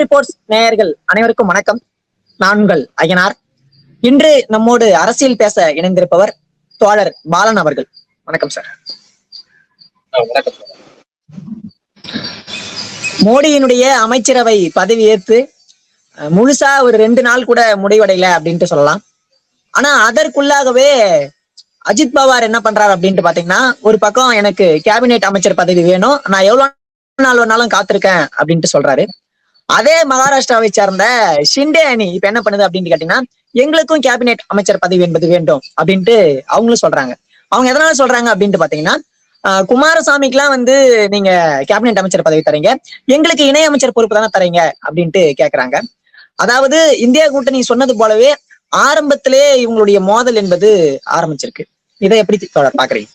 Reports நேயர்கள் அனைவருக்கும் வணக்கம். நான் உங்கள் ஐயனார் இன்று நம்மோடு அரசியல் பேச இணைந்திருப்பவர் தோழர் பாலன் அவர்கள். வணக்கம் சார் மோடியினுடைய அமைச்சரவை பதவி ஏற்று முழுசா ஒரு ரெண்டு நாள் கூட முடிவடையல அப்படின்ட்டு சொல்லலாம். ஆனா அதற்குள்ளாகவே அஜித் பவார் என்ன பண்றாரு அப்படின்ட்டு பாத்தீங்கன்னா ஒரு பக்கம் எனக்கு கேபினெட் அமைச்சர் பதவி வேணும் நான் எவ்வளவு நாள் வேணாலும் காத்திருக்கேன் அப்படின்ட்டு சொல்றாரு. அதே மகாராஷ்டிராவை சேர்ந்த ஷிண்டே அணி இப்ப என்ன பண்ணுது அப்படின்னு கேட்டீங்கன்னா எங்களுக்கும் கேபினெட் அமைச்சர் பதவி என்பது வேண்டும் அப்படின்ட்டு அவங்களும் சொல்றாங்க. அவங்க எதனால சொல்றாங்க அப்படின்ட்டு பாத்தீங்கன்னா குமாரசாமிக்கு எல்லாம் வந்து நீங்க கேபினெட் அமைச்சர் பதவி தரீங்க எங்களுக்கு இணை அமைச்சர் பொறுப்பு தானே தரீங்க அப்படின்ட்டு கேக்குறாங்க. அதாவது இந்தியா கூட்டணி சொன்னது போலவே ஆரம்பத்திலே இவங்களுடைய மோதல் என்பது ஆரம்பிச்சிருக்கு. இதை எப்படி தோழர் பாக்குறீங்க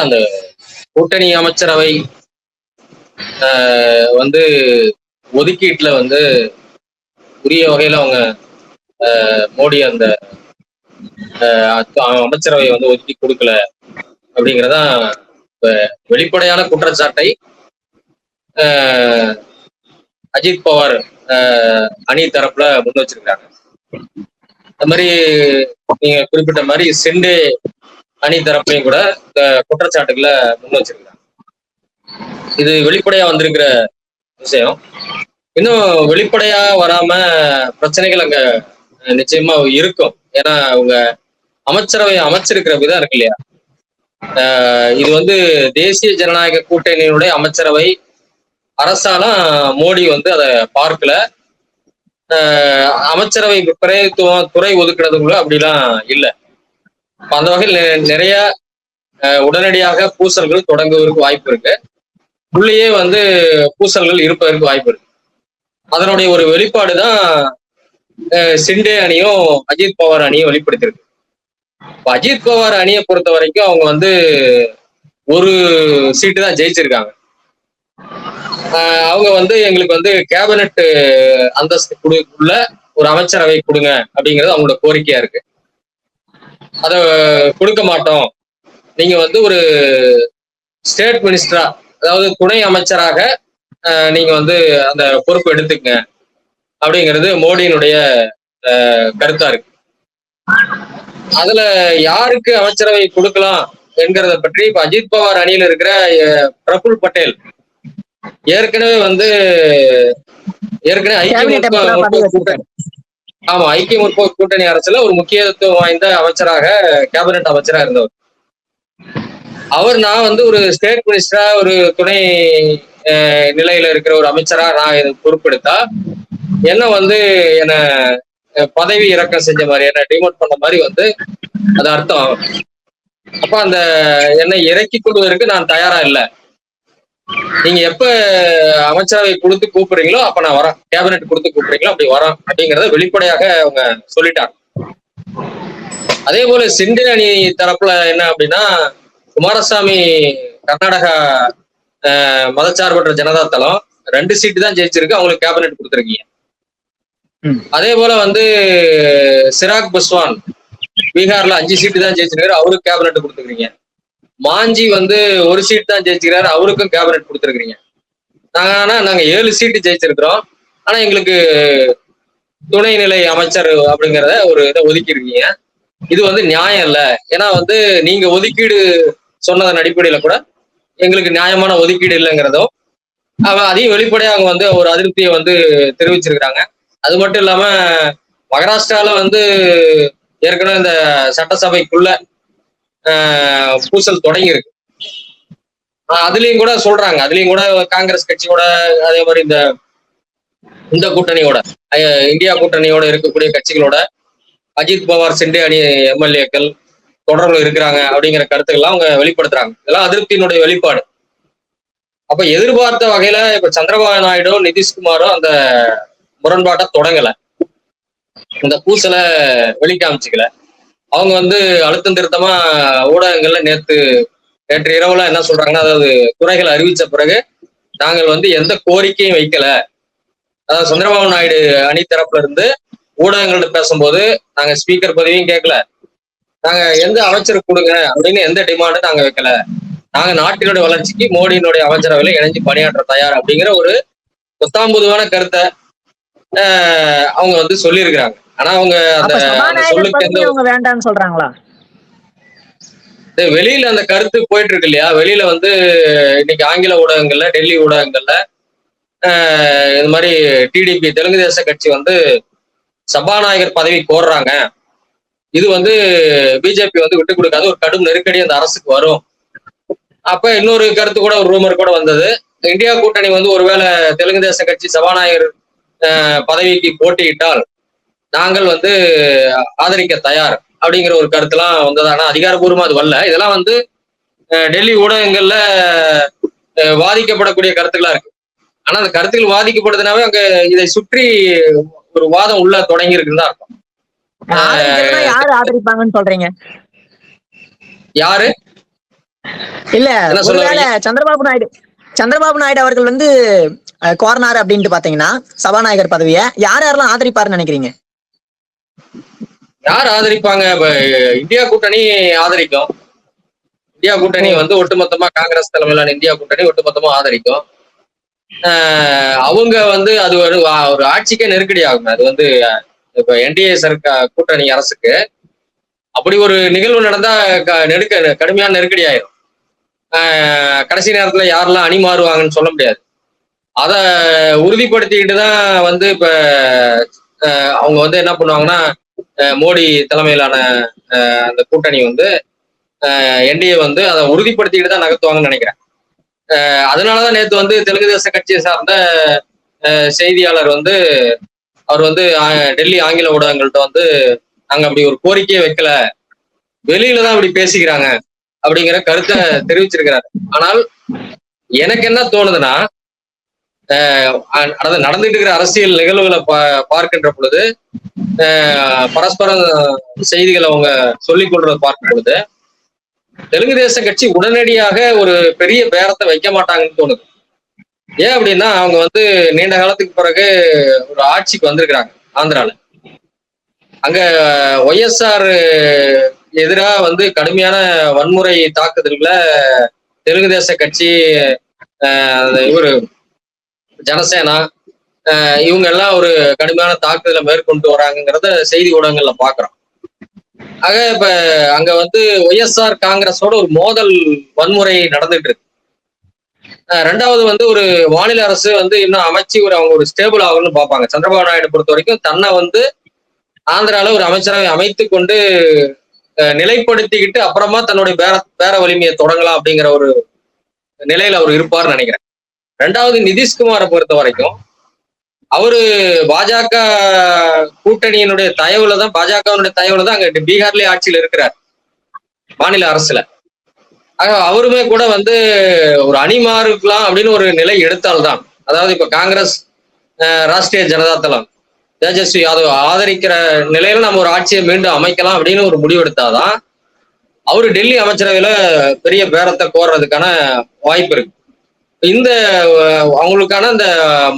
அந்த கூட்டணி அமைச்சரவை ஆஹ், வந்து ஒதுக்கீட்டுல வந்து உரிய வகையில அவங்க ஆஹ், மோடி அந்த ஆஹ், அமைச்சரவை வந்து ஒதுக்கி கொடுக்கல அப்படிங்கறதான் இப்ப வெளிப்படையான குற்றச்சாட்டை ஆஹ், அஜித் பவார் ஆஹ், அணி தரப்புல முன் வச்சிருக்காங்க. அது மாதிரி நீங்க குறிப்பிட்ட மாதிரி செண்டு அணி தரப்பையும் கூட இந்த குற்றச்சாட்டுகளை முன் வச்சிருக்காங்க. இது வெளிப்படையா வந்திருக்கிற விஷயம். இன்னும் வெளிப்படையா வராம பிரச்சனைகள் அங்க நிச்சயமா இருக்கும். ஏன்னா அவங்க அமைச்சரவை அமைச்சிருக்கிற விதம் இருக்கு இல்லையா? இது வந்து தேசிய ஜனநாயக கூட்டணியினுடைய அமைச்சரவை அரசாலும் மோடி வந்து அதை பார்க்கல. அமைச்சரவை பிரதித்துவம் துறை ஒதுக்குறதுக்குள்ள அப்படிலாம் இல்லை. அந்த வகையில் நெ- நிறைய உடனடியாக பூசல்கள் தொடங்குவதற்கு வாய்ப்பு இருக்கு. உள்ளேயே வந்து பூசல்கள் இருப்பதற்கு வாய்ப்பு இருக்கு. அதனுடைய ஒரு வெளிப்பாடு தான் சிண்டே அணியும் அஜித் பவார் அணியும் வெளிப்படுத்தியிருக்கு. அஜித் பவார் அணியை பொறுத்த வரைக்கும் அவங்க வந்து ஒரு சீட்டு தான் ஜெயிச்சிருக்காங்க. அவங்க வந்து எங்களுக்கு வந்து கேபினட் அந்தஸ்து கொடுக்குள்ள ஒரு அமைச்சரவை கொடுங்க அப்படிங்கிறது அவங்களோட கோரிக்கையா இருக்கு. அதை கொடுக்க மாட்டோம். நீங்க வந்து ஒரு ஸ்டேட் மினிஸ்டரா அதாவது துணை அமைச்சராக நீங்க வந்து அந்த பொறுப்பு எடுத்துக்கங்க. அப்படிங்கிறது மோடியினுடைய கருத்தா இருக்கு. அதுல யாருக்கு அமைச்சரவை கொடுக்கலாம் என்கிறத பற்றி இப்ப அஜித் பவார் அணியில் இருக்கிற பிரபுல் பட்டேல் ஏற்கனவே வந்து ஏற்கனவே ஐக்கிய ஆமா ஐக்கிய முற்போக்கு கூட்டணி அரசுல ஒரு முக்கியத்துவம் வாய்ந்த அமைச்சராக கேபினெட் அமைச்சரா இருந்தவர். அவர் நான் வந்து ஒரு ஸ்டேட் மினிஸ்டரா ஒரு துணை நிலையில இருக்கிற ஒரு அமைச்சரா நான் பொறுப்பெடுத்தா என்ன வந்து என்ன பதவி இறக்கம் செஞ்ச மாதிரி என்ன டிமோட் பண்ண மாதிரி வந்து அது அர்த்தம் அப்ப அந்த என்னை இறக்கி கொள்வதற்கு நான் தயாரா இல்லை. நீங்க எப்ப அமைச்சரவை கொடுத்து கூப்பிடுறீங்களோ அப்ப நான் வரேன். கேபினெட் கொடுத்து கூப்பிடுறீங்களோ அப்படி வரேன் அப்படிங்கறத வெளிப்படையாக அவங்க சொல்லிட்டாங்க. அதே போல சிண்டே அணி தரப்புல என்ன அப்படின்னா குமாரசாமி கர்நாடகா மதச்சார்பற்ற ஜனதா தளம் ரெண்டு சீட்டு தான் ஜெயிச்சிருக்கு. அவங்களுக்கு கேபினெட் கொடுத்துருக்கீங்க. அதே போல வந்து சிராக் பஸ்வான் பீகார்ல அஞ்சு சீட்டு தான் ஜெயிச்சிருக்காரு. அவருக்கு கேபினெட் கொடுத்துருக்கீங்க. மாஞ்சி வந்து ஒரு சீட் தான் ஜெயிச்சிருக்காரு அவருக்கும் கேபினட் கொடுத்துருக்கீங்க நாங்க ஆனா நாங்க ஏழு சீட்டு ஜெயிச்சிருக்கிறோம். ஆனா எங்களுக்கு துணைநிலை அமைச்சர் அப்படிங்கிறத ஒரு இதை ஒதுக்கி இருக்கீங்க இது வந்து நியாயம் இல்ல. ஏன்னா வந்து நீங்க ஒதுக்கீடு சொன்னதன் அடிப்படையில கூட எங்களுக்கு நியாயமான ஒதுக்கீடு இல்லைங்கிறதும் அவன் அதையும் வெளிப்படையாக அவங்க வந்து ஒரு அதிருப்தியை வந்து தெரிவிச்சிருக்கிறாங்க. அது மட்டும் இல்லாம மகாராஷ்டிரால வந்து ஏற்கனவே இந்த சட்டசபைக்குள்ள பூசல் தொடங்கி இருக்கு அதுலயும் கூட சொல்றாங்க. அதுலயும் கூட காங்கிரஸ் கட்சியோட அதே மாதிரி இந்த இந்த கூட்டணியோட இந்தியா கூட்டணியோட இருக்கக்கூடிய கட்சிகளோட அஜித் பவார் சிண்டே அணி எம்எல்ஏக்கள் தொடர்பு இருக்கிறாங்க அப்படிங்கிற கருத்துக்கள்லாம் அவங்க வெளிப்படுத்துறாங்க. இதெல்லாம் அதிருப்தியினுடைய வெளிப்பாடு. அப்ப எதிர்பார்த்த வகையில இப்ப சந்திரபாபு நாயுடு நிதிஷ்குமாரும் அந்த முரண்பாட்டை தொடங்கல. இந்த பூசலை வெளிக்காமிச்சுக்கல. அவங்க வந்து அழுத்தம் திருத்தமா ஊடகங்கள்ல நேத்து நேற்று இரவுல என்ன சொல்றாங்கன்னா அதாவது துறைகள் அறிவிச்ச பிறகு நாங்கள் வந்து எந்த கோரிக்கையும் வைக்கல. அதாவது சந்திரபாபு நாயுடு அணி தரப்புல இருந்து ஊடகங்கள்ட்ட பேசும்போது நாங்க ஸ்பீக்கர் பதவியும் கேட்கல நாங்க எந்த அமைச்சர் கொடுங்க அப்படின்னு எந்த டிமாண்டும் நாங்க வைக்கல. நாங்க நாட்டினுடைய வளர்ச்சிக்கு மோடியினுடைய அமைச்சரவையில இணைஞ்சு பணியாற்ற தயார் அப்படிங்கிற ஒரு புத்தாம்புதுவான கருத்தை அவங்க வந்து சொல்லியிருக்கிறாங்க. ஆனா அவங்க அந்த சொல்லுக்கு அவங்க வேண்டாம்னு சொல்றாங்களா? வெளியில அந்த கருத்து போயிட்டு இருக்கு இல்லையா வெளியில வந்து இன்னைக்கு ஆங்கில ஊடகங்கள்ல டெல்லி ஊடகங்கள்ல இது மாதிரி டிடிபி தெலுங்கு தேச கட்சி வந்து சபாநாயகர் பதவி கோர்றாங்க. இது வந்து பிஜேபி வந்து விட்டு கொடுக்காத. ஒரு கடும் நெருக்கடி அந்த அரசுக்கு வரும். அப்ப இன்னொரு கருத்து கூட ஒரு ரூமர் கூட வந்தது. இந்தியா கூட்டணி வந்து ஒருவேளை தெலுங்கு தேச கட்சி சபாநாயகர் பதவிக்கு போட்டியிட்டால் நாங்கள் வந்து ஆதரிக்க தயார் அப்படிங்கிற ஒரு கருத்துலாம் வந்தது. ஆனா அதிகாரப்பூர்வமா அது வரல. இதெல்லாம் வந்து டெல்லி ஊடகங்கள்ல வாதிக்கப்படக்கூடிய கருத்துக்களா இருக்கு. ஆனா அந்த கருத்துக்கள் வாதிக்கப்படுதுனாவே அங்க இதை சுற்றி ஒரு வாதம் உள்ள தொடங்கி இருக்குன்னு தான் ஆதரிக்கிறதுனா யாரு ஆதரிப்பாங்கன்னு சொல்றீங்க? யாரு? இல்ல ஒருவேளை சந்திரபாபு நாயுடு சந்திரபாபு நாயுடு அவர்கள் வந்து கோர்னார் அப்படின்ட்டு பாத்தீங்கன்னா சபாநாயகர் பதவியை யார் யாரெல்லாம் ஆதரிப்பாருன்னு நினைக்கிறீங்க? யார் ஆதரிப்பாங்க? இப்ப இந்தியா கூட்டணி ஆதரிக்கும். இந்தியா கூட்டணி வந்து ஒட்டுமொத்தமா காங்கிரஸ் தலைமையிலான இந்தியா கூட்டணி ஒட்டுமொத்தமா ஆதரிக்கும். ஆஹ் அவங்க வந்து அது ஒரு ஒரு ஆட்சிக்கே நெருக்கடி ஆகும். அது வந்து இப்ப என்டிஏ சர்க்கார் கூட்டணி அரசுக்கு அப்படி ஒரு நிகழ்வு நடந்தா க- நெருக்க கடுமையான நெருக்கடி ஆயிரும். ஆஹ் கடைசி நேரத்துல யாரெல்லாம் அணி மாறுவாங்கன்னு சொல்ல முடியாது. அதை உறுதிப்படுத்திக்கிட்டு தான் வந்து இப்ப அவங்க வந்து என்ன பண்ணுவாங்கன்னா மோடி தலைமையிலான அந்த கூட்டணி வந்து என்டிஏ வந்து அதை உறுதிப்படுத்திக்கிட்டு தான் நகர்த்துவாங்கன்னு நினைக்கிறேன். அதனாலதான் நேத்து வந்து தெலுங்கு தேச கட்சியை சார்ந்த செய்தியாளர் வந்து அவர் வந்து டெல்லி ஆங்கில ஊடகங்கள்ட்ட வந்து நாங்க அப்படி ஒரு கோரிக்கையை வைக்கல. வெளியில தான் அப்படி பேசிக்கிறாங்க அப்படிங்கிற கருத்தை தெரிவிச்சிருக்கிறாரு. ஆனால் எனக்கு என்ன தோணுதுன்னா நடந்துட்டு இருக்கிற அரசியல் நிகழ்வுகளை பார்க்கின்ற பொழுது பரஸ்பர செய்திகளை அவங்க சொல்லிக் கொள்றத பார்க்கும் பொழுது தெலுங்கு தேச கட்சி உடனடியாக ஒரு பெரிய பேரத்தை வைக்க மாட்டாங்கன்னு தோணுது. ஏன் அப்படின்னா அவங்க வந்து நீண்ட காலத்துக்கு பிறகு ஒரு ஆட்சிக்கு வந்திருக்கிறாங்க ஆந்திரால. அங்க ஒய்எஸ்ஆர் எதிராக வந்து கடுமையான வன்முறை தாக்குதல்களை தெலுங்கு தேச கட்சி இவர் அந்த ஜனசேனா இவங்க எல்லாம் ஒரு கடுமையான தாக்குதலை மேற்கொண்டு வராங்கிறத செய்தி ஊடகங்கள்ல பாக்குறோம். ஆக இப்ப அங்க வந்து ஒய்எஸ்ஆர் காங்கிரஸோட ஒரு மோதல் வன்முறை நடந்துட்டு இருக்கு. ரெண்டாவது வந்து ஒரு மாநில அரசு வந்து இன்னும் அமைச்சு ஒரு அவங்க ஒரு ஸ்டேபிள் ஆகணும்னு பார்ப்பாங்க. சந்திரபாபு நாயுடு பொறுத்த வரைக்கும் தன்னை வந்து ஆந்திரால ஒரு அமைச்சரவை அமைத்து கொண்டு நிலைப்படுத்திக்கிட்டு அப்புறமா தன்னுடைய பேர பேர வலிமையை தொடங்கலாம் அப்படிங்கிற ஒரு நிலையில அவர் இருப்பார்னு நினைக்கிறேன். ரெண்டாவது நிதிஷ்குமாரை பொறுத்த வரைக்கும் அவரு பாஜக கூட்டணியினுடைய தயவுல தான் பாஜகவினுடைய தயவுல தான் அங்க பீகார்லயே ஆட்சியில் இருக்கிறார். மாநில அரசுல. அவருமே கூட வந்து ஒரு அணி மாறுக்கலாம் அப்படின்னு ஒரு நிலை எடுத்தால்தான். அதாவது இப்ப காங்கிரஸ் ராஷ்டிரிய ஜனதா தளம் தேஜஸ்வி யாதவ் ஆதரிக்கிற நிலையில நம்ம ஒரு ஆட்சியை மீண்டும் அமைக்கலாம் அப்படின்னு ஒரு முடிவெடுத்தாதான் அவரு டெல்லி அமைச்சரவையில பெரிய பேரத்தை கோர்றதுக்கான வாய்ப்பு இருக்கு. இந்த அவங்களுக்கான அந்த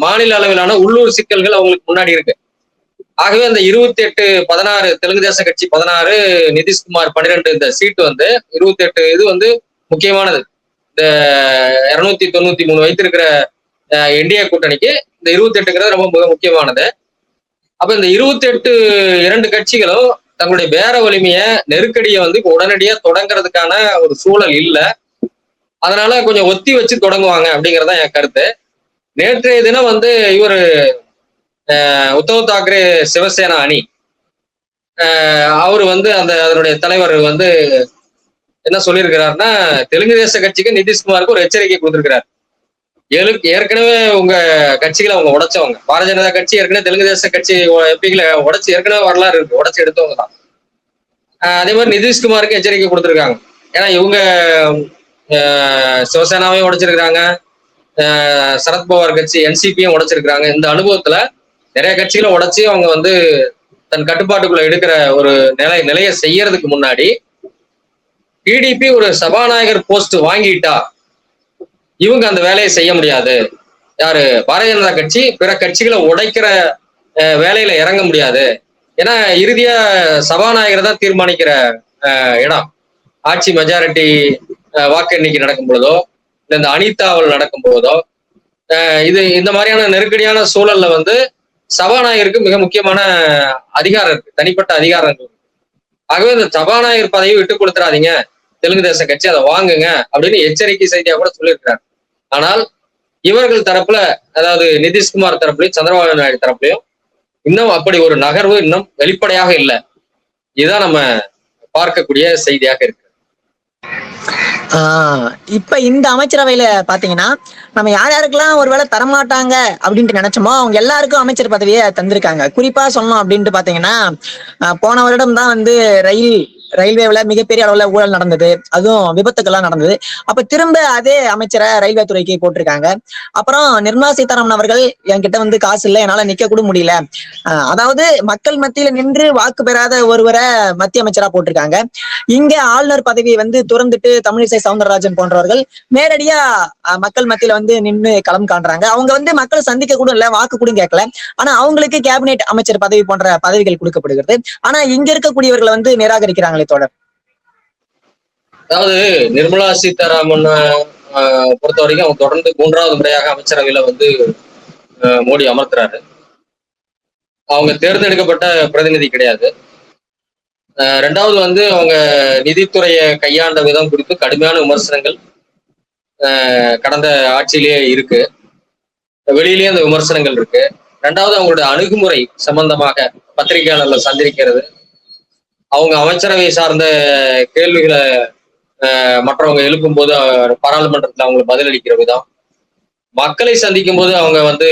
மாநில அளவிலான உள்ளூர் சிக்கல்கள் அவங்களுக்கு முன்னாடி இருக்கு. ஆகவே அந்த இருபத்தி எட்டு பதினாறு தெலுங்கு தேச கட்சி பதினாறு நிதிஷ்குமார் பன்னிரெண்டு இந்த சீட்டு வந்து இருபத்தி எட்டு இது வந்து முக்கியமானது. இந்த இருநூத்தி தொண்ணூத்தி மூணு வைத்திருக்கிற இந்தியா கூட்டணிக்கு இந்த இருபத்தி எட்டுங்கிறது ரொம்ப மிக முக்கியமானது. அப்ப இந்த இருபத்தி எட்டு இரண்டு கட்சிகளும் தங்களுடைய பேர வலிமையை நெருக்கடியை வந்து உடனடியா தொடங்குறதுக்கான ஒரு சூழல் இல்லை. அதனால கொஞ்சம் ஒத்தி வச்சு தொடங்குவாங்க அப்படிங்கறதுதான் என் கருத்து. நேற்றைய தினம் வந்து இவர் உத்தவ் தாக்கரே சிவசேனா அணி. அவர் வந்து அந்த அதனுடைய தலைவர் வந்து என்ன சொல்லியிருக்கிறாருன்னா தெலுங்கு தேச கட்சிக்கு நிதிஷ்குமாருக்கு ஒரு எச்சரிக்கை கொடுத்திருக்கிறார். எழு ஏற்கனவே உங்க கட்சிகளை அவங்க உடைச்சவங்க. பாரதிய ஜனதா கட்சி ஏற்கனவே தெலுங்கு தேச கட்சி எம்பிகளை உடைச்சு ஏற்கனவே வரலாறு இருக்கு உடைச்சு எடுத்தவங்க தான் அதே மாதிரி நிதிஷ்குமாருக்கு எச்சரிக்கை கொடுத்துருக்காங்க. ஏன்னா இவங்க சிவசேனாவையும் உடைச்சிருக்கிறாங்க. சரத்பவார் கட்சி என்சிபியும் உடைச்சிருக்கிறாங்க. இந்த அனுபவத்துல நிறைய கட்சிகளை உடைச்சி அவங்க வந்து தன் கட்டுப்பாட்டுக்குள்ள எடுக்கிற ஒரு நிலை நிலையை செய்யறதுக்கு முன்னாடி டிடிபி ஒரு சபாநாயகர் போஸ்ட் வாங்கிட்டா இவங்க அந்த வேலையை செய்ய முடியாது. யாரு? பாரதிய ஜனதா கட்சி பிற கட்சிகளை உடைக்கிற வேலையில இறங்க முடியாது. ஏன்னா இறுதியா சபாநாயகர் தான் தீர்மானிக்கிற இடம். ஆட்சி மெஜாரிட்டி வாக்கு எண்ணிக்கை நடக்கும் பொழுதோ இல்லை இந்த அணித்தாவல் நடக்கும் போதோ இது இந்த மாதிரியான நெருக்கடியான சூழல்ல வந்து சபாநாயகருக்கு மிக முக்கியமான அதிகாரம் இருக்கு. தனிப்பட்ட அதிகாரங்கள் ஆகவே இந்த சபாநாயகர் பதவியை விட்டு கொடுத்துறாதீங்க. தெலுங்கு தேச கட்சி அதை வாங்குங்க அப்படின்னு எச்சரிக்கை செய்தியா கூட சொல்லியிருக்கிறார். ஆனால் இவர்கள் தரப்புல அதாவது நிதிஷ்குமார் தரப்புலையும் சந்திரபாபு நாயுடு தரப்புலையும் இன்னும் அப்படி ஒரு நகர்வு இன்னும் வெளிப்படையாக இல்லை. இதுதான் நம்ம பார்க்கக்கூடிய செய்தியாக இருக்கு இப்ப இந்த அமைச்சரவையில பாத்தீங்கன்னா நம்ம யார் யாருக்கெல்லாம் ஒருவேளை தரமாட்டாங்க அப்படின்ட்டு நினைச்சோமோ அவங்க எல்லாருக்கும் அமைச்சர் பதவியை தந்திருக்காங்க. குறிப்பா சொல்லணும் அப்படின்ட்டு பாத்தீங்கன்னா போன வருடம் தான் வந்து ரயில் ரயில்வேல மிகப்பெரிய அளவுல ஊழல் நடந்தது. அதுவும் விபத்துக்கெல்லாம் நடந்தது. அப்ப திரும்ப அதே அமைச்சரை ரயில்வே துறைக்கு போட்டிருக்காங்க. அப்புறம் நிர்மலா சீதாராமன் அவர்கள் என்கிட்ட வந்து காசு இல்லை என்னால நிக்க கூட முடியல. அதாவது மக்கள் மத்தியில நின்று வாக்கு பெறாத ஒருவரை மத்திய அமைச்சரா போட்டிருக்காங்க. இங்க ஆளுநர் பதவியை வந்து துறந்துட்டு தமிழிசை சவுந்தரராஜன் போன்றவர்கள் நேரடியா மக்கள் மத்தியில வந்து நின்று களம் காண்றாங்க. அவங்க வந்து மக்கள் சந்திக்க கூட இல்ல வாக்கு கூட கேட்கல. ஆனா அவங்களுக்கு கேபினெட் அமைச்சர் பதவி போன்ற பதவிகள் கொடுக்கப்படுகிறது. ஆனா இங்க இருக்கக்கூடியவர்களை வந்து நிராகரிக்கிறாங்களே தொடர். அதாவது நிர்மலா சீதாராமன் ஆஹ், பொறுத்த வரைக்கும் அவங்க தொடர்ந்து மூன்றாவது முறையாக அமைச்சரவையில வந்து மோடி அமர்த்துறாரு. அவங்க தேர்ந்தெடுக்கப்பட்ட பிரதிநிதி கிடையாது. ஆஹ், ரெண்டாவது வந்து அவங்க நிதித்துறையை கையாண்ட விதம் குறித்து கடுமையான விமர்சனங்கள் ஆஹ், கடந்த ஆட்சியிலேயே இருக்கு. வெளியிலேயே அந்த விமர்சனங்கள் இருக்கு. ரெண்டாவது அவங்களுடைய அணுகுமுறை சம்பந்தமாக பத்திரிகையாளர்களை சந்திக்கிறது. அவங்க அமைச்சரவை சார்ந்த கேள்விகளை மற்றவங்க எழுப்பும் போது பாராளுமன்றத்தில் அவங்களுக்கு பதிலளிக்கிற விதம். மக்களை சந்திக்கும் போது அவங்க வந்து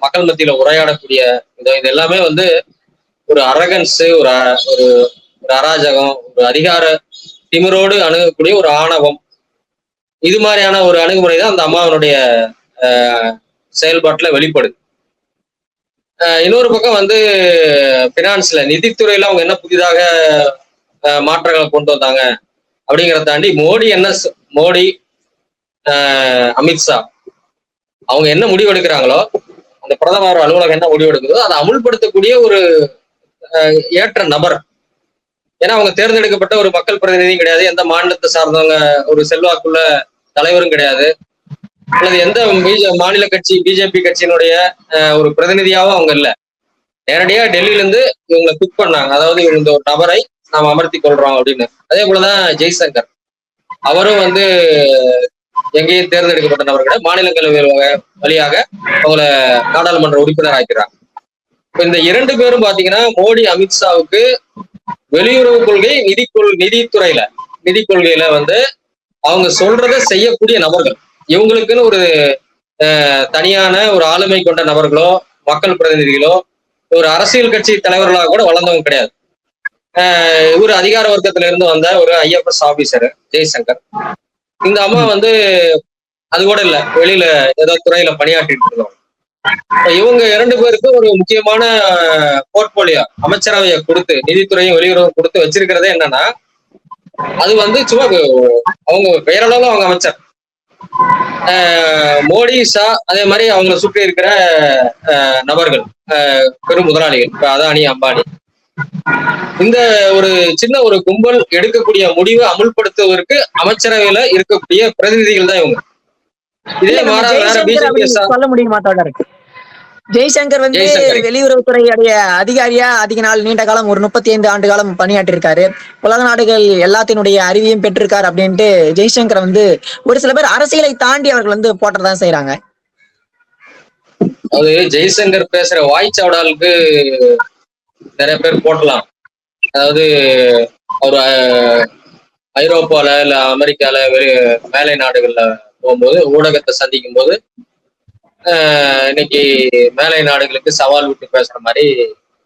மக்கள் மத்தியில உரையாடக்கூடிய விதம். இது எல்லாமே வந்து ஒரு அரகன்ஸ் ஒரு அ- ஒரு ஒரு அராஜகம் ஒரு அதிகார திமிரோடு அணுகக்கூடிய ஒரு ஆணவம். இது மாதிரியான ஒரு அணுகுமுறை தான் அந்த அம்மாவனுடைய செயல்பாட்டில் செயல்பாட்டுல வெளிப்படுது. இன்னொரு பக்கம் வந்து பினான்ஸ்ல நிதித்துறையில அவங்க என்ன புதிதாக மாற்றங்களை கொண்டு வந்தாங்க அப்படிங்கிறத தாண்டி மோடி என்ன மோடி அமித்ஷா அவங்க என்ன முடிவு எடுக்கிறாங்களோ அந்த பிரதமர் அலுவலகம் என்ன முடிவு எடுக்குதோ அதை அமுல்படுத்தக்கூடிய ஒரு ஏற்ற நபர். ஏன்னா அவங்க தேர்ந்தெடுக்கப்பட்ட ஒரு மக்கள் பிரதிநிதியும் கிடையாது. எந்த மாநிலத்தை சார்ந்தவங்க ஒரு செல்வாக்குள்ள தலைவரும் கிடையாது. அல்லது எந்த பிஜே மாநில கட்சி பிஜேபி கட்சியினுடைய ஒரு பிரதிநிதியாவும் அவங்க இல்ல. நேரடியா டெல்லியில இருந்து இவங்களை பிக் பண்ணாங்க. அதாவது இவங்க இந்த ஒரு நபரை நாம் அமர்த்தி கொள்றோம் அப்படின்னு. அதே போலதான் ஜெய்சங்கர். அவரும் வந்து எங்கேயும் தேர்ந்தெடுக்கப்பட்ட நபர்களை மாநிலங்களவை வழியாக அவங்கள நாடாளுமன்ற உறுப்பினர் ஆக்கிறாங்க இப்ப இந்த இரண்டு பேரும் பாத்தீங்கன்னா மோடி அமித்ஷாவுக்கு வெளியுறவு கொள்கை நிதி கொள் நிதித்துறையில நிதி கொள்கையில வந்து அவங்க சொல்றதை செய்யக்கூடிய நபர்கள். இவங்களுக்குன்னு ஒரு தனியான ஒரு ஆளுமை கொண்ட நபர்களோ மக்கள் பிரதிநிதிகளோ ஒரு அரசியல் கட்சி தலைவர்களாக கூட வளர்ந்தவங்க கிடையாது. இவர் அதிகார வர்க்கத்துல இருந்து வந்த ஒரு ஐஎஃப்எஸ் ஆபீசர் ஜெய்சங்கர். இந்த அம்மா வந்து அது கூட இல்ல வெளியில ஏதோ துறையில பணியாற்றிட்டு இருந்தோம் இவங்க இரண்டு பேருக்கும் ஒரு முக்கியமான போர்ட்போலியோ அமைச்சரவையை கொடுத்து நிதித்துறையும் வெளியுறவும் கொடுத்து வச்சிருக்கிறதே என்னன்னா அது வந்து சும்மா அவங்க பெயரளவுல அவங்க அமைச்சர். மோடி ஷா அதே மாதிரி அவங்கள சுற்றி இருக்கிற நபர்கள் பெரும் முதலாளிகள் இப்ப அதானி அம்பானி. இந்த ஒரு சின்ன ஒரு கும்பல் எடுக்கக்கூடிய முடிவை அமுல்படுத்துவதற்கு அமைச்சரவையில இருக்கக்கூடிய பிரதிநிதிகள் தான் இவங்க. இதே மாறா வேற பிஜேபி சொல்ல முடியுமா தொடர் ஜெய்சங்கர் வந்து. வெளியுறவுத்துறையுடைய அதிகாரியா அதிக நாள் நீண்ட காலம் ஒரு முப்பத்தி ஐந்து ஆண்டு காலம் பணியாற்றிருக்காரு உலக நாடுகள் எல்லாத்தினுடைய அறிவியும் பெற்றிருக்காரு அப்படின்ட்டு ஜெய்சங்கர் வந்து ஒரு சில பேர் அரசியலை தாண்டி அவர்கள் வந்து போட்டதான் செய்யறாங்க அது ஜெய்சங்கர் பேசுற வாய் சவடாலுக்கு நிறைய பேர் போட்டலாம். அதாவது அவர் ஐரோப்பால இல்ல அமெரிக்கால வெளி மேலை நாடுகள்ல போகும்போது ஊடகத்தை சந்திக்கும் போது இன்னைக்கு மேலை நாடுகளுக்கு சவால் விட்டு பேசுற மாதிரி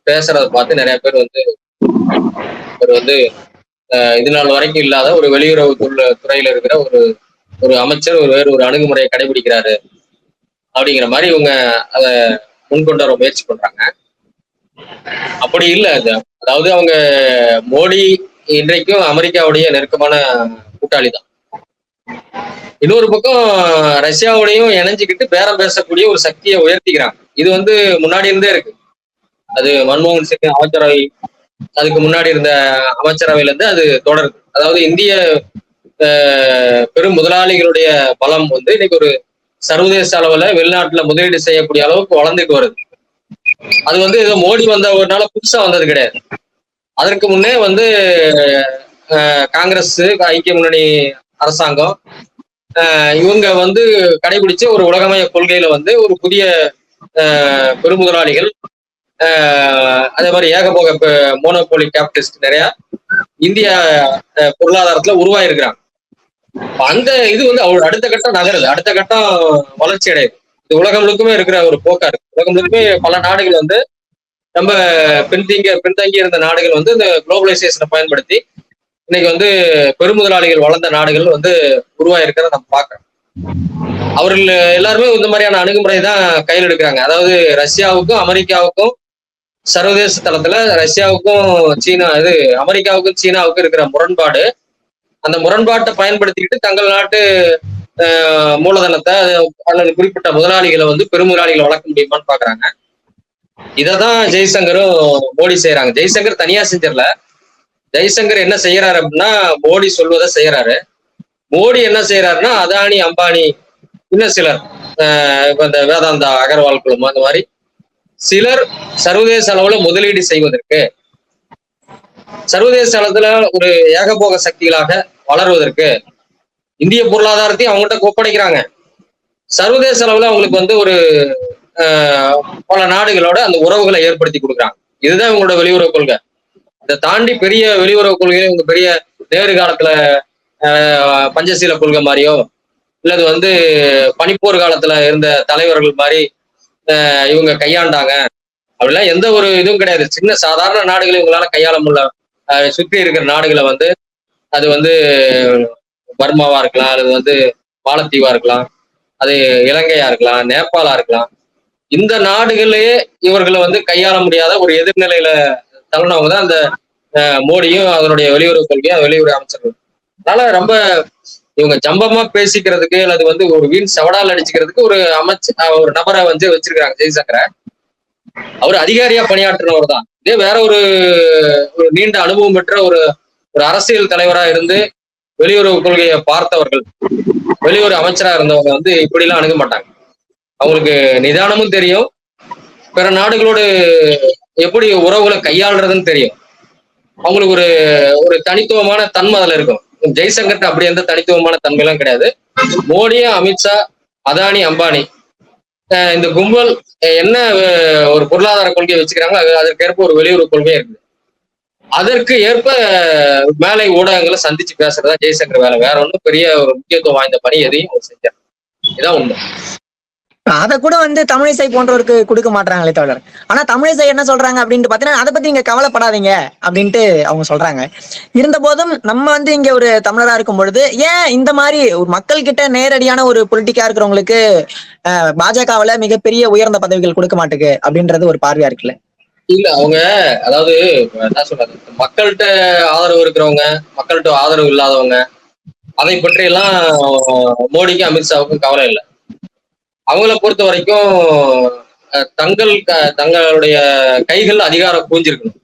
பேசுறத பார்த்து நிறைய பேர் வந்து அவர் வந்து இது நாள் வரைக்கும் இல்லாத ஒரு வெளியுறவு துறையில இருக்கிற ஒரு ஒரு அமைச்சர் ஒரு வேறு ஒரு அணுகுமுறையை கடைபிடிக்கிறாரு அப்படிங்கிற மாதிரி இவங்க அதை முன்கொண்டு வர முயற்சி பண்றாங்க. அப்படி இல்லை அது. அதாவது அவங்க மோடி இன்றைக்கும் அமெரிக்காவுடைய நெருக்கமான கூட்டாளி தான் இன்னொரு பக்கம் ரஷ்யாவோடையும் இணைஞ்சுக்கிட்டு பேரம் பேசக்கூடிய ஒரு சக்தியை உயர்த்திக்கிறாங்க. இது வந்து முன்னாடி இருந்தே இருக்கு. அது மன்மோகன் சிங் அமைச்சரவை அதுக்கு முன்னாடி இருந்த அமைச்சரவையில இருந்து அது தொடருது. அதாவது இந்திய பெரும் முதலாளிகளுடைய பலம் வந்து இன்னைக்கு ஒரு சர்வதேச அளவுல வெளிநாட்டுல முதலீடு செய்யக்கூடிய அளவுக்கு வளர்ந்துட்டு வருது. அது வந்து ஏதோ மோடி வந்த ஒரு நாள் புதுசா வந்தது கிடையாது. அதற்கு முன்னே வந்து காங்கிரஸ் ஐக்கிய முன்னணி அரசாங்கம் இவங்க வந்து கடைபிடிச்ச ஒரு உலகமய கொள்கையில வந்து ஒரு புதிய பெருமுதலாளிகள் அதே மாதிரி ஏகபோக மோனோபோலி கேபிட்டலிஸ்ட் நிறைய இந்திய பொருளாதாரத்துல உருவாயிருக்கிறாங்க. அந்த இது வந்து அவர் அடுத்த கட்டம் நகருது. அடுத்த கட்டம் வளர்ச்சி அடையுது. இது உலகம் முழுக்குமே இருக்கிற ஒரு போக்கா இருக்கு. உலகம் முழுக்குமே பல நாடுகள் வந்து நம்ம பின்தங்கிய பின்தங்கி இருந்த நாடுகள் வந்து இந்த குளோபலைசேஷனை பயன்படுத்தி இன்னைக்கு வந்து பெருமுதலாளிகள் வளர்ந்த நாடுகள் வந்து உருவாயிருக்கிறத நம்ம பார்க்கறோம். அவர்கள் எல்லாருமே இந்த மாதிரியான அணுகுமுறை தான் கையில் எடுக்கிறாங்க. அதாவது ரஷ்யாவுக்கும் அமெரிக்காவுக்கும் சர்வதேச தளத்துல ரஷ்யாவுக்கும் சீனா இது அமெரிக்காவுக்கும் சீனாவுக்கும் இருக்கிற முரண்பாடு அந்த முரண்பாட்டை பயன்படுத்திக்கிட்டு தங்கள் நாட்டு மூலதனத்தை அல்லது குறிப்பிட்ட முதலாளிகளை வந்து பெருமுதலாளிகளை வளர்க்க முடியுமான்னு பாக்குறாங்க இதைதான் ஜெய்சங்கரும் மோடி செய்யறாங்க ஜெய்சங்கர் தனியா செஞ்சிடல. ஜெய்சங்கர் என்ன செய்யறாரு அப்படின்னா மோடி சொல்வதை செய்யறாரு. மோடி என்ன செய்யறாருன்னா அதானி அம்பானி இன்னும் சிலர் அஹ், இந்த வேதாந்தா அகர்வால் குழுமம் அந்த மாதிரி சிலர் சர்வதேச அளவுல முதலீடு செய்வதற்கு சர்வதேச அளவுல ஒரு ஏகபோக சக்திகளாக வளருவதற்கு இந்திய பொருளாதாரத்தையும் அவங்ககிட்ட ஒப்படைக்கிறாங்க. சர்வதேச அளவுல அவங்களுக்கு வந்து ஒரு ஆஹ், பல நாடுகளோட அந்த உறவுகளை ஏற்படுத்தி கொடுக்குறாங்க. இதுதான் இவங்களோட வெளியுறவு கொள்கை. இதை தாண்டி பெரிய வெளியுறவு கொள்கை இவங்க பெரிய நேரு காலத்துல பஞ்சசீல கொள்கை மாதிரியோ இல்லது வந்து பனிப்போர் காலத்துல இருந்த தலைவர்கள் மாதிரி இவங்க கையாண்டாங்க. அப்படிலாம் எந்த ஒரு இதுவும் கிடையாது. சின்ன சாதாரண நாடுகளை இவங்களால கையாள முடியல. ஆஹ், சுற்றி இருக்கிற நாடுகளை வந்து அது வந்து பர்மாவா இருக்கலாம் அல்லது வந்து மாலத்தீவா இருக்கலாம் அது இலங்கையா இருக்கலாம் நேபாளா இருக்கலாம். இந்த நாடுகளே இவர்களை வந்து கையாள முடியாத ஒரு எதிர்நிலையில தள்ளினவங்க தான் அந்த மோடியும் அதனுடைய வெளியுறவு கொள்கையும் வெளியுறவு அமைச்சர்கள் அதனால ரொம்ப இவங்க ஜம்பமா பேசிக்கிறதுக்கு அல்லது வந்து ஒரு வீண் செவடால் அடிச்சுக்கிறதுக்கு ஒரு அமைச்சு ஒரு நபரை வந்து வச்சிருக்காங்க ஜெய்சங்கரை. அவர் அதிகாரியா பணியாற்றினவர் தான். இதே வேற ஒரு ஒரு நீண்ட அனுபவம் பெற்ற ஒரு ஒரு அரசியல் தலைவரா இருந்து வெளியுறவு கொள்கையை பார்த்தவர்கள் வெளியுறவு அமைச்சரா இருந்தவங்க வந்து இப்படிலாம் அணுக மாட்டாங்க. அவங்களுக்கு நிதானமும் தெரியும். பிற நாடுகளோடு எப்படி உறவுகளை கையாளுறதுன்னு தெரியும். அவங்களுக்கு ஒரு ஒரு தனித்துவமான தன்மை அதுல இருக்கும். ஜெய்சங்கர் அப்படி எந்த தனித்துவமான தன்மையெல்லாம் கிடையாது. மோடியும் அமித்ஷா அதானி அம்பானி. அஹ் இந்த கும்பல் என்ன ஒரு பொருளாதார கொள்கையை வச்சுக்கிறாங்களோ அது அதற்கேற்ப ஒரு வெளியுறவு கொள்கையே இருக்குது. அதற்கு ஏற்ப மேலை ஊடகங்களை சந்திச்சு பேசுறதா ஜெய்சங்கர் வேலை. வேற ஒன்றும் பெரிய ஒரு முக்கியத்துவம் வாய்ந்த பணி எதையும் அவர் செஞ்சார் இதான் உண்மை. அதை கூட வந்து தமிழிசை போன்றவருக்கு கொடுக்க மாட்டாங்களே தவிர ஆனா தமிழிசை என்ன சொல்றாங்க அப்படின்ட்டு பாத்தீங்கன்னா அதை பத்தி நீங்க கவலைப்படாதீங்க அப்படின்ட்டு அவங்க சொல்றாங்க. இருந்த போதும் நம்ம வந்து இங்க ஒரு தமிழரா இருக்கும் பொழுது ஏன் இந்த மாதிரி ஒரு மக்கள் கிட்ட நேரடியான ஒரு பொலிட்டிக்கா இருக்கிறவங்களுக்கு அஹ், பாஜகவுல மிகப்பெரிய உயர்ந்த பதவிகள் கொடுக்க மாட்டுக்கு அப்படின்றது ஒரு பார்வையா இருக்குல்ல? இல்ல அவங்க அதாவது என்ன சொல்றது? மக்கள்கிட்ட ஆதரவு இருக்கிறவங்க மக்கள்கிட்ட ஆதரவு இல்லாதவங்க அதை பற்றி எல்லாம் மோடிக்கும் அமித்ஷாவுக்கும் கவலை இல்லை. அவங்கள பொறுத்த வரைக்கும் அஹ், தங்கள் தங்களுடைய கைகள் அதிகாரம் குவிஞ்சிருக்கணும்.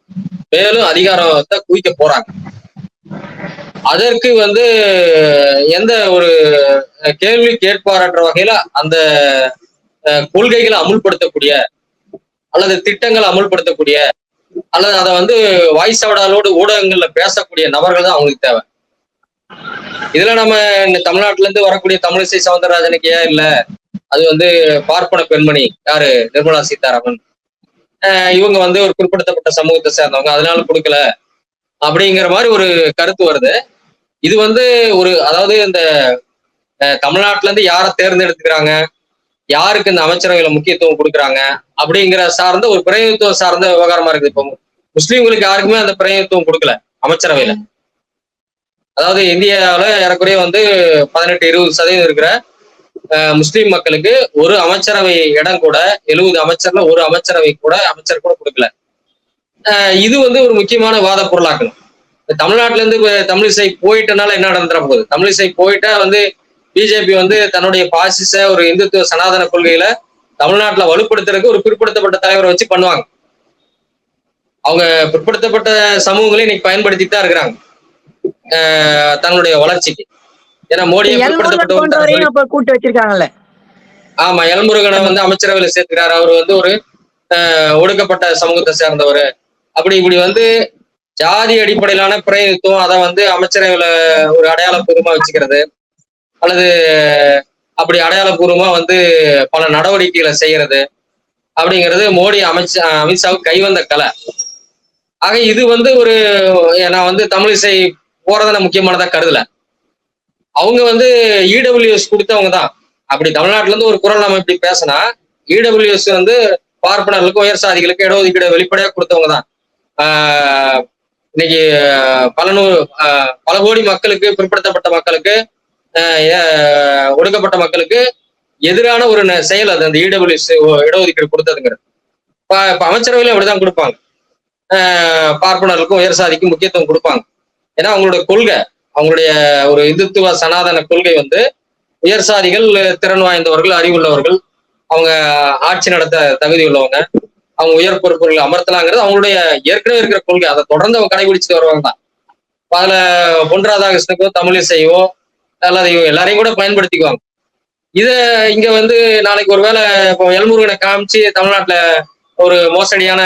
மேலும் அதிகாரத்தை குவிக்க போறாங்க. அதற்கு வந்து எந்த ஒரு கேள்வி கேட்பாரன்ற வகையில அந்த அஹ், கொள்கைகளை அமுல்படுத்தக்கூடிய அல்லது திட்டங்களை அமுல்படுத்தக்கூடிய அல்லது அதை வந்து வாய்ஸ் அவடாலோடு ஊடகங்கள்ல பேசக்கூடிய நபர்கள் தான் அவங்களுக்கு தேவை. இதுல நம்ம இந்த தமிழ்நாட்டுல இருந்து வரக்கூடிய தமிழிசை சவுந்தரராஜனுக்கு ஏன் இல்ல? அது வந்து பார்ப்பன பெண்மணி யாரு? நிர்மலா சீதாராமன். இவங்க வந்து ஒரு குறிப்பிடத்தப்பட்ட சமூகத்தை சேர்ந்தவங்க. அதனால கொடுக்கல. அப்படிங்கிற மாதிரி ஒரு கருத்து வருது. இது வந்து ஒரு அதாவது இந்த தமிழ்நாட்டுல இருந்து யாரை தேர்ந்தெடுத்துக்கிறாங்க? யாருக்கு இந்த அமைச்சரவையில முக்கியத்துவம் கொடுக்குறாங்க? அப்படிங்கிற சார்ந்த ஒரு பிரதிநிதித்துவம் சார்ந்த விவகாரமா இருக்குது. இப்போ முஸ்லீம்களுக்கு யாருக்குமே அந்த பிரதிநிதித்துவம் கொடுக்கல அமைச்சரவையில. அதாவது இந்தியாவில ஏறக்குறைய வந்து பதினெட்டு இருபது சதவீதம் இருக்கிற முஸ்லீம் மக்களுக்கு ஒரு அமைச்சரவை இடம் கூட எழுபது அமைச்சர்ல ஒரு அமைச்சரவை கூட அமைச்சர் கூட கொடுக்கல. இது வந்து ஒரு முக்கியமான வாத பொருளாக்கணும். தமிழ்நாட்டுல இருந்து தமிழிசை போயிட்டனால என்ன நடந்துட போகுது? தமிழிசை போயிட்டா வந்து பிஜேபி வந்து தன்னுடைய பாசிச ஒரு இந்துத்துவ சனாதன கொள்கையில தமிழ்நாட்டுல வலுப்படுத்துறதுக்கு ஒரு பிற்படுத்தப்பட்ட தலைவரை வச்சு பண்ணுவாங்க. அவங்க பிற்படுத்தப்பட்ட சமூகங்களையும் இன்னைக்கு பயன்படுத்திட்டு தான் இருக்கிறாங்க. தன்னுடைய வளர்ச்சிக்கு. ஏன்னா அப்ப கூட்டு வச்சிருக்காங்கல்ல. ஆமா எல்முருகனை வந்து அமைச்சரவையில சேர்த்துக்கிறாரு. அவர் வந்து ஒரு ஒடுக்கப்பட்ட சமூகத்தை சேர்ந்தவர். அப்படி இப்படி வந்து ஜாதி அடிப்படையிலான பிரதிநிதித்துவம் அதை வந்து அமைச்சரவையில ஒரு அடையாளப்பூர்வமா வச்சுக்கிறது. அல்லது அப்படி அடையாளப்பூர்வமா வந்து பல நடவடிக்கைகளை செய்யறது அப்படிங்கிறது மோடி அமைச்ச அமித்ஷாவுக்கு கைவந்த கலை. ஆக இது வந்து ஒரு நான் வந்து தமிழிசை போறதுல முக்கியமானதா கருதல. அவங்க வந்து இடபிள்யூஎஸ் கொடுத்தவங்க தான் அப்படி தமிழ்நாட்டுல இருந்து ஒரு குரல் நம்ம இப்படி பேசினா இடபிள்யூஎஸ் வந்து பார்ப்பனர்களுக்கு உயர் சாதிகளுக்கு இடஒதுக்கீடு வெளிப்படையா கொடுத்தவங்க தான் இன்னைக்கு பல நூறு பல கோடி மக்களுக்கு பிற்படுத்தப்பட்ட மக்களுக்கு ஒடுக்கப்பட்ட மக்களுக்கு எதிரான ஒரு செயல் அது அந்த இடபிள்யூஎஸ் இடஒதுக்கீடு கொடுத்ததுங்கிறது. இப்போ இப்போ அமைச்சரவையிலும் அப்படிதான் கொடுப்பாங்க. பார்ப்பனர்களுக்கும் உயர் சாதிக்கும் முக்கியத்துவம் கொடுப்பாங்க. ஏன்னா அவங்களோட கொள்கை அவங்களுடைய ஒரு இந்துத்துவ சனாதன கொள்கை வந்து உயர் சாதிகள் திறன் வாய்ந்தவர்கள் அறிவுள்ளவர்கள் அவங்க ஆட்சி நடத்த தகுதி உள்ளவங்க அவங்க உயர் பொறுப்புகள் அமர்த்தலாங்கிறது அவங்களுடைய ஏற்கனவே இருக்கிற கொள்கை. அதை தொடர்ந்து அவங்க கடைபிடிச்சிட்டு வருவாங்க. தான் அதுல பொன் ராதாகிருஷ்ணனுக்கோ தமிழிசையோ அல்லது எல்லாரையும் கூட பயன்படுத்திக்குவாங்க. இத இங்க வந்து நாளைக்கு ஒருவேளை இப்போ எல்முருகனை காமிச்சு தமிழ்நாட்டுல ஒரு மோசடியான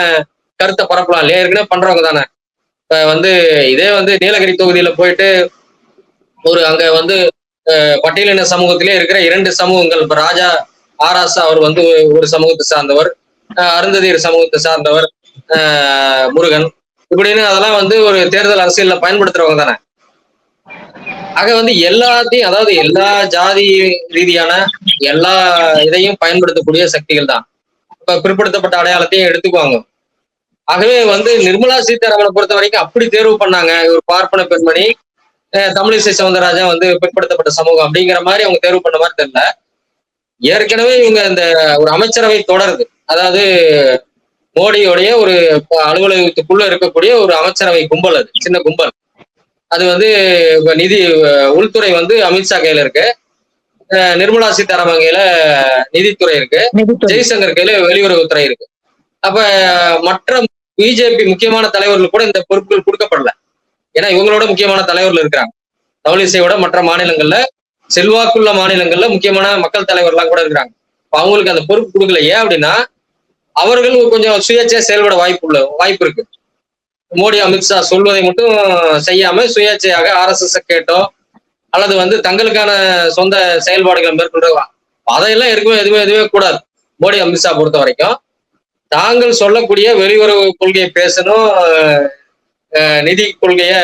கருத்தை பரப்பலாம் இல்லையா? ஏற்கனவே பண்றவங்க தானே. இப்ப வந்து இதே வந்து நீலகிரி தொகுதியில போயிட்டு ஒரு அங்க வந்து பட்டியலின சமூகத்திலே இருக்கிற இரண்டு சமூகங்கள் இப்ப ராஜா ஆராசா அவர் வந்து ஒரு சமூகத்தை சார்ந்தவர் அருந்ததியர் சமூகத்தை சார்ந்தவர் முருகன். இப்படின்னு அதெல்லாம் வந்து ஒரு தேர்தல் அரசியல்ல பயன்படுத்துறவங்க தானே. ஆக வந்து எல்லாத்தையும் அதாவது எல்லா ஜாதி ரீதியான எல்லா இதையும் பயன்படுத்தக்கூடிய சக்திகள் தான். இப்ப பிற்படுத்தப்பட்ட அடையாளத்தையும் எடுத்துக்குவாங்க. ஆகவே வந்து நிர்மலா சீதாராமனை பொறுத்த வரைக்கும் அப்படி தேர்வு பண்ணாங்க. ஒரு பார்ப்பன பெண்மணி தமிழிசை சவுந்தரராஜன் வந்து பிற்படுத்தப்பட்ட சமூகம் அப்படிங்கிற மாதிரி அவங்க தேர்வு பண்ண மாதிரி தெரியல. ஏற்கனவே இவங்க இந்த ஒரு அமைச்சரவை தொடருது. அதாவது மோடியோடைய ஒரு அலுவலகத்துக்குள்ள இருக்கக்கூடிய ஒரு அமைச்சரவை கும்பல் அது சின்ன கும்பல். அது வந்து இப்ப நிதி உள்துறை வந்து அமித்ஷா கையில இருக்கு. நிர்மலா சீதாராமன் கையில நிதித்துறை இருக்கு. ஜெய்சங்கர் கையில வெளியுறவுத்துறை இருக்கு. அப்ப மற்ற பிஜேபி முக்கியமான தலைவர்கள் கூட இந்த பொறுப்புகள் கொடுக்கப்படல. ஏன்னா இவங்களோட முக்கியமான தலைவர்கள் இருக்கிறாங்க. தமிழிசையோட மற்ற மாநிலங்கள்ல செல்வாக்குள்ள மாநிலங்கள்ல முக்கியமான மக்கள் தலைவர்லாம் கூட இருக்கிறாங்க. அப்ப அவங்களுக்கு அந்த பொறுப்பு கொடுக்கல. ஏன் அப்படின்னா அவர்கள் கொஞ்சம் சுயேட்சையா செயல்பட வாய்ப்பு உள்ள வாய்ப்பு இருக்கு. மோடி அமித்ஷா சொல்வதை மட்டும் செய்யாம சுயேட்சையாக ஆர்எஸ்எஸ் கேட்டோ அல்லது வந்து தங்களுக்கான சொந்த செயல்பாடுகளை மேற்கொண்டு அதையெல்லாம் எதுவுமே எதுவுமே எதுவுமே கூடாது. மோடி அமித்ஷா பொறுத்த வரைக்கும் தாங்கள் சொல்லக்கூடிய வெளியுறவு கொள்கையை பேசணும் நிதி கொள்கைய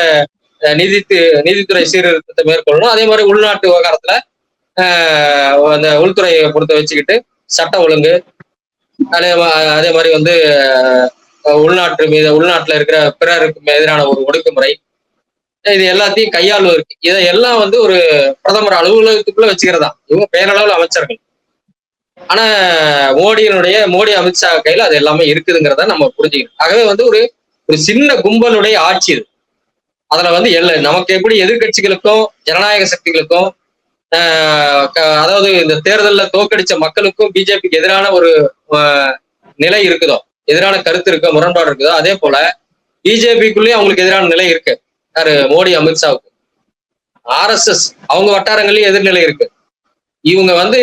நிதித்து நிதித்துறை சீர்திருத்தத்தை மேற்கொள்ளணும். அதே மாதிரி உள்நாட்டு விவகாரத்துல அந்த உள்துறையை பொறுத்த வச்சுக்கிட்டு சட்ட ஒழுங்கு அதே அதே மாதிரி வந்து உள்நாட்டு மீது உள்நாட்டுல இருக்கிற பிறருக்கு எதிரான ஒரு ஒடுக்குமுறை. இது எல்லாத்தையும் கையாளுவதற்கு இதை எல்லாம் வந்து ஒரு பிரதமர் அலுவலகத்துக்குள்ள வச்சுக்கிறதா? இவங்க பேரளவில் அமைச்சர்கள். ஆனா மோடியினுடைய மோடி அமித்ஷா கையில அது எல்லாமே இருக்குதுங்கிறத நம்ம புரிஞ்சுக்கணும். ஆகவே வந்து ஒரு ஒரு சின்ன கும்பலுடைய ஆட்சி இது. அதுல வந்து எல்ல நமக்கு எப்படி எதிர்க்கட்சிகளுக்கும் ஜனநாயக சக்திகளுக்கும் க- அதாவது இந்த தேர்தல்ல தோக்கடிச்ச மக்களுக்கும் பிஜேபிக்கு எதிரான ஒரு நிலை இருக்குதோ எதிரான கருத்து இருக்கோ முரண்பாடு இருக்குதோ அதே போல பிஜேபிக்குள்ளேயும் அவங்களுக்கு எதிரான நிலை இருக்கு. யாரு? மோடி அமித்ஷாவுக்கு ஆர்எஸ்எஸ் அவங்க வட்டாரங்களையும் எதிர்நிலை இருக்கு. இவங்க வந்து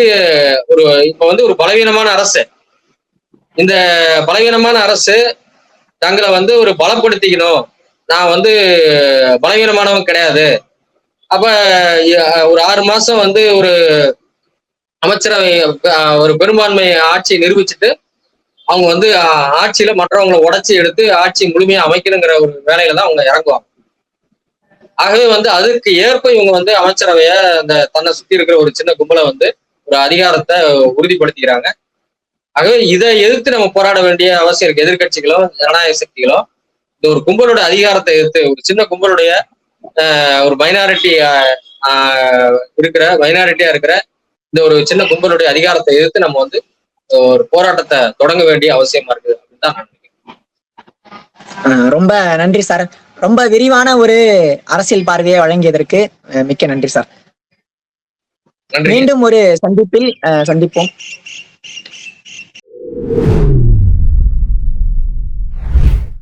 ஒரு இப்ப வந்து ஒரு பலவீனமான அரசு. இந்த பலவீனமான அரசு தங்களை வந்து ஒரு பலப்படுத்திக்கணும். நான் வந்து பலவீனமானவன் கிடையாது. அப்ப ஒரு ஆறு மாசம் வந்து ஒரு அமைச்சரவை ஒரு பெரும்பான்மை ஆட்சியை நிரூபிச்சுட்டு அவங்க வந்து ஆட்சியில மற்றவங்களை உடச்சி எடுத்து ஆட்சி முழுமையா அமைக்கணுங்கிற ஒரு வேலையில தான் அவங்க இறங்குவாங்க. ஆகவே வந்து அதுக்கு ஏற்ப இவங்க வந்து அமைச்சரவைய அந்த தன்னை சுத்தி இருக்கிற ஒரு சின்ன கும்பலை வந்து ஒரு அதிகாரத்தை உறுதிப்படுத்திக்கிறாங்க. ஆகவே இதை எதிர்த்து நம்ம போராட வேண்டிய அவசியம் இருக்கு. எதிர்க்கட்சிகளோ ஜனநாயக சக்திகளோ இந்த ஒரு கும்பலோட அதிகாரத்தை எதிர்த்து ஒரு சின்ன கும்பலுடைய ஒரு மைனாரிட்டி இருக்கிற மைனாரிட்டியா இருக்கிற இந்த ஒரு சின்ன கும்பலுடைய அதிகாரத்தை எதிர்த்து நம்ம வந்து ஒரு போராட்டத்தை தொடங்க வேண்டிய அவசியமா இருக்குது அப்படின்னு தான் நான் நினைக்கிறேன். ரொம்ப நன்றி சார். ரொம்ப விரிவான ஒரு அரசியல் பார்வையை வழங்கியதற்கு மிக்க நன்றி சார். மீண்டும் ஒரு சந்திப்பில் அஹ் சந்திப்போம்